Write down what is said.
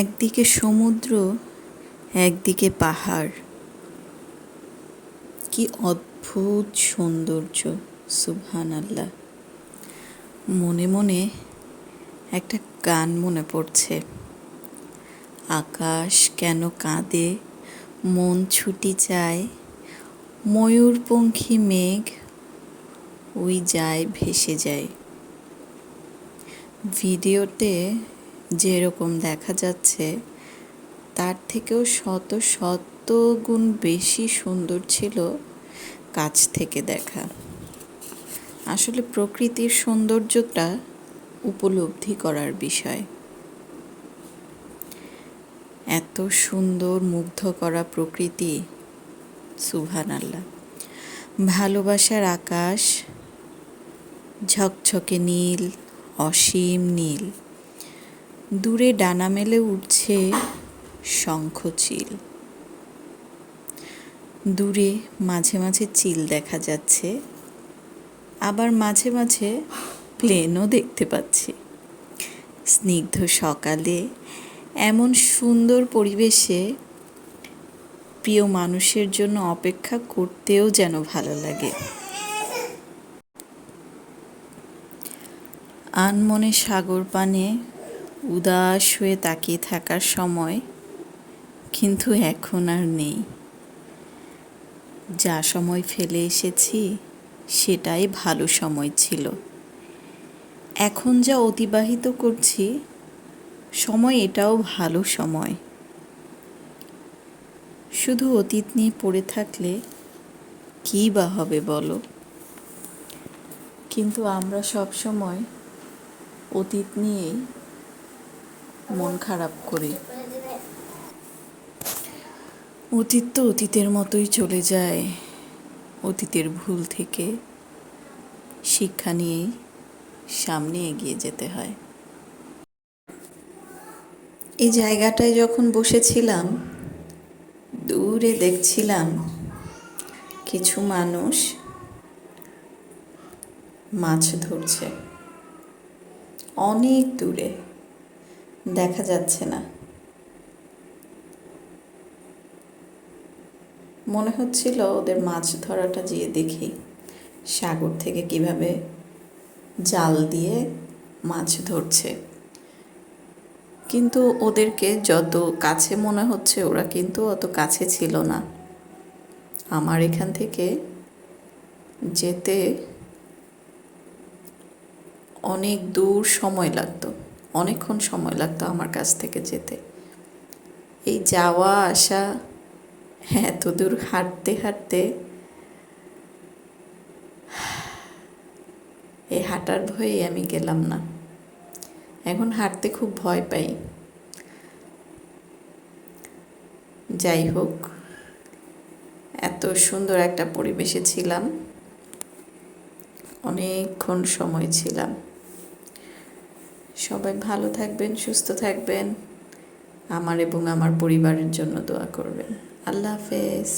একদিকে সমুদ্র, একদিকে পাহাড়। কি অদ্ভুত সৌন্দর্য সুবহান আল্লাহ মনে মনে একটা গান মনে পড়ছে। আকাশ কেন কাঁদে, মন ছুটি চায়, ময়ূরপঙ্খী মেঘ ওই যায়, ভেসে যায়। ভিডিওতে যেরকম দেখা যাচ্ছে, তার থেকেও শত শত গুণ বেশি সুন্দর ছিল কাছ থেকে দেখা। আসলে প্রকৃতির সৌন্দর্যটা উপলব্ধি করার বিষয়। এত সুন্দর মুগ্ধ করা প্রকৃতি সুভান আল্লাহ ভালোবাসার আকাশ, ঝকঝকে নীল, অসীম নীল। দূরে ডানা মেলে উঠছে শঙ্খচিল। দূরে মাঝে মাঝে চিল দেখা যাচ্ছে, আবার মাঝে মাঝে প্লেনও দেখতে পাচ্ছি। স্নিগ্ধ সকালে এমন সুন্দর পরিবেশে প্রিয় মানুষের জন্য অপেক্ষা করতেও যেন ভালো লাগে। আনমনে সাগর পানে উদাস হয়ে তাকিয়ে থাকার সময় কিন্তু এখন আর নেই। যা সময় ফেলে এসেছি, সেটাই ভালো সময় ছিল। এখন যা অতিবাহিত করছি, সময় এটাও ভালো সময়। শুধু অতীত নিয়ে পড়ে থাকলে কী বা হবে বলো? কিন্তু আমরা সব সময় অতীত নিয়েই মন খারাপ করি। অতীত তো অতীতের মতোই চলে যায়। অতীতের ভুল থেকে শিক্ষা নিয়েই সামনে এগিয়ে যেতে হয়। এই জায়গাটায় যখন বসেছিলাম, দূরে দেখছিলাম কিছু মানুষ মাছ ধরছে। অনেক দূরে। দেখা যাচ্ছে না। মনে হচ্ছিল ওদের মাছ ধরাটা যেয়ে দেখি। সাগর থেকে কীভাবে জাল দিয়ে মাছ ধরছে। কিন্তু ওদেরকে যত কাছে মনে হচ্ছে, ওরা কিন্তু অত কাছে ছিল না। আমার এখান থেকে যেতে অনেক দূর সময় লাগতো। অনেকক্ষণ সময় লাগতো আমার কাছ থেকে যেতে। এই যাওয়া, আসা এত দূর হাঁটতে হাঁটতে এই হাঁটার ভয়ে আমি গেলাম না। এখন হাঁটতে খুব ভয় পাই। যাই হোক, এত সুন্দর একটা পরিবেশে ছিলাম। অনেকক্ষণ সময় ছিলাম। সবাই ভালো থাকবেন সুস্থ থাকবেন। আমার এবং আমার পরিবারের জন্য দোয়া করবেন। আল্লাহ হাফেজ।